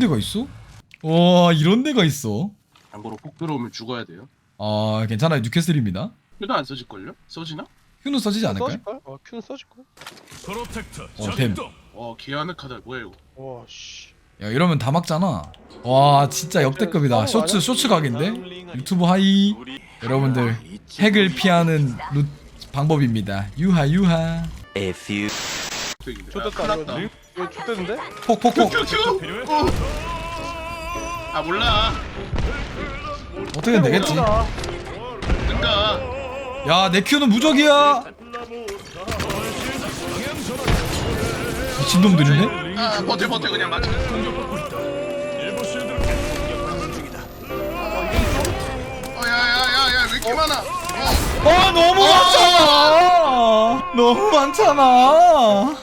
데가 있어? 와 이런 데가 있어 참고로 폭 들어오면 죽어야 돼요. 아 괜찮아요 뉴캐슬입니다 휴도 안 써질걸요? 써지나? 휴는 써지지 않을까요? 써질걸? 어 큐는 써질걸? 프로텍터 어, 댐. 작동. 어 기아는 카드 뭐야 이거? 와 씨 야 이러면 다 막잖아 와 진짜 역대급이다 쇼츠 쇼츠 각인데 유튜브 하이 여러분들 핵을 피하는 루 방법입니다 유하 유하 A few 흑백인데. 좋됐다 아, 이거 났다. 이거 좋댔는데? 폭폭폭 큐큐! 어. 아 몰라. 어떻게든 되겠지 나 그니까 야 내 큐는 무적이야 미친놈들이네 아 버텨 버텨 그냥 맞춰. 어야야야야 왜 이렇게 많아? 어. 아 너무 많잖아 너무 많잖아